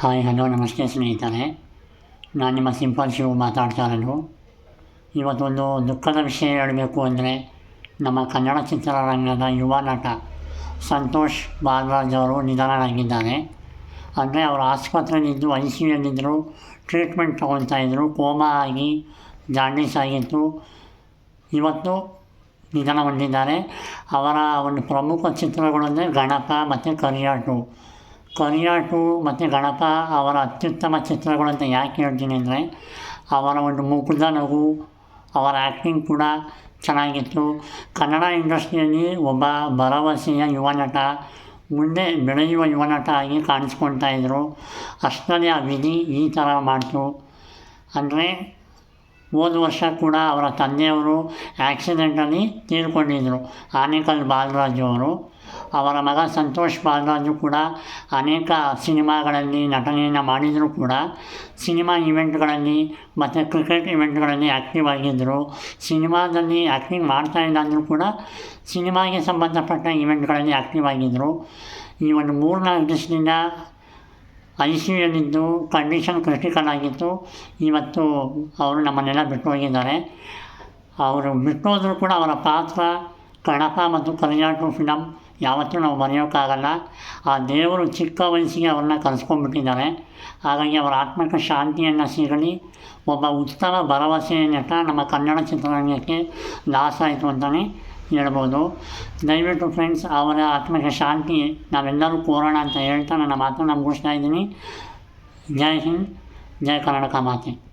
Hi, hello, ನಮಸ್ತೆ ಸ್ನೇಹಿತರೆ. ನಾನು ನಿಮ್ಮ ಸಿಂಪಲ್ ಶಿವು ಮಾತಾಡ್ತಾ ಇರೋದು ಇವತ್ತೊಂದು ದುಃಖದ ವಿಷಯ ಹೇಳಬೇಕು ಅಂದರೆ ನಮ್ಮ ಕನ್ನಡ ಚಿತ್ರರಂಗದ ಯುವ ನಟ ಸಂತೋಷ್ ಬಾಲರಾಜ್ ಅವರು ನಿಧನರಾಗಿದ್ದಾರೆ. ಅಂದರೆ ಅವರು ಆಸ್ಪತ್ರೆಯಲ್ಲಿದ್ದು ಐ ಸಿ ಯುನಲ್ಲಿದ್ದರು ಟ್ರೀಟ್ಮೆಂಟ್ ತೊಗೊಳ್ತಾ ಇದ್ದರು ಕೋಮಾ ಆಗಿ ಜಾಂಡೀಸ್ ಆಗಿತ್ತು. ಇವತ್ತು ನಿಧನ ಹೊಂದಿದ್ದಾರೆ ಅವರ ಒಂದು ಪ್ರಮುಖ ಚಿತ್ರಗಳೆಂದರೆ ಗಣಪ ಮತ್ತು ಕರಿಯಾಟು. ಕರಿಯಾಟು ಮತ್ತು ಗಣಪ ಅವರ ಅತ್ಯುತ್ತಮ ಚಿತ್ರಗಳು ಅಂತ ಯಾಕೆ ಹೇಳ್ತೀನಿ ಅಂದರೆ, ಅವರ ಒಂದು ಮುಗುದ ನಗು, ಅವರ ಆ್ಯಕ್ಟಿಂಗ್ ಕೂಡ ಚೆನ್ನಾಗಿತ್ತು. ಕನ್ನಡ ಇಂಡಸ್ಟ್ರಿಯಲ್ಲಿ ಒಬ್ಬ ಭರವಸೆಯ ಯುವ ನಟ, ಮುಂದೆ ಬೆಳೆಯುವ ಯುವ ನಟ ಆಗಿ ಕಾಣಿಸ್ಕೊಳ್ತಾ ಇದ್ದರು ಅಷ್ಟರಲ್ಲಿ ಆ ವಿಧಿ ಈ ಥರ ಮಾಡ್ತು. ಅಂದರೆ, ಹೋದ ವರ್ಷ ಕೂಡ ಅವರ ತಂದೆಯವರು ಆ್ಯಕ್ಸಿಡೆಂಟಲ್ಲಿ ತೀರ್ಕೊಂಡಿದ್ದರು ಆನೇಕಲ್ ಬಾಲರಾಜು ಅವರು. ಅವರ ಮಗ ಸಂತೋಷ್ ಬಾಲರಾಜು ಕೂಡ ಅನೇಕ ಸಿನಿಮಾಗಳಲ್ಲಿ ನಟನೆಯನ್ನು ಮಾಡಿದರೂ ಕೂಡ. ಸಿನಿಮಾ ಇವೆಂಟ್ಗಳಲ್ಲಿ ಮತ್ತು ಕ್ರಿಕೆಟ್ ಇವೆಂಟ್ಗಳಲ್ಲಿ ಆ್ಯಕ್ಟಿವ್ ಆಗಿದ್ದರು ಸಿನಿಮಾದಲ್ಲಿ ಆ್ಯಕ್ಟಿಂಗ್ ಮಾಡ್ತಾ ಇಲ್ಲ ಅಂದರೂ ಕೂಡ ಸಿನಿಮಾಗೆ ಸಂಬಂಧಪಟ್ಟ ಇವೆಂಟ್ಗಳಲ್ಲಿ ಆ್ಯಕ್ಟಿವ್ ಆಗಿದ್ದರು ಈ ಒಂದು ಮೂರ್ನಾಲ್ಕು ದಿವಸದಿಂದ ಐ ಸಿ ಯುಲ್ಲಿದ್ದು ಕಂಡೀಷನ್ ಕ್ರಿಟಿಕಲ್ ಆಗಿತ್ತು. ಇವತ್ತು ಅವರು ನಮ್ಮನ್ನೆಲ್ಲ ಬಿಟ್ಟು ಹೋಗಿದ್ದಾರೆ ಅವರು ಬಿಟ್ಟು ಹೋದರೂ ಕೂಡ ಅವರ ಪಾತ್ರ ಕಣಪ ಮತ್ತು ಕರಿಯಾಟು ಫಿಲಮ್ ಯಾವತ್ತೂ ನಾವು ಮರೆಯೋಕ್ಕಾಗಲ್ಲ. ಆ ದೇವರು ಚಿಕ್ಕ ವಯಸ್ಸಿಗೆ ಅವ್ರನ್ನ ಕಲಿಸ್ಕೊಂಡ್ಬಿಟ್ಟಿದ್ದಾರೆ ಹಾಗಾಗಿ ಅವರ ಆತ್ಮಕ್ಕೆ ಶಾಂತಿಯನ್ನು ಸಿಗಲಿ. ಒಬ್ಬ ಉತ್ತಮ ಭರವಸೆ ನಟ ನಮ್ಮ ಕನ್ನಡ ಚಿತ್ರರಂಗಕ್ಕೆ ಲಾಸ್ ಆಯಿತು ಅಂತಲೇ ಹೇಳ್ಬೋದು. ದಯವಿಟ್ಟು ಫ್ರೆಂಡ್ಸ್, ಅವರ ಆತ್ಮಕ್ಕೆ ಶಾಂತಿ ನಾವೆಲ್ಲರೂ ಕೋರೋಣ ಅಂತ ಹೇಳ್ತಾ ನನ್ನ ಮಾತನ್ನು ಮುಗಿಸ್ತಾ ಇದ್ದೀನಿ. ಜೈ ಹಿಂದ್, ಜೈ ಕರ್ನಾಟಕ ಮಾತೆ.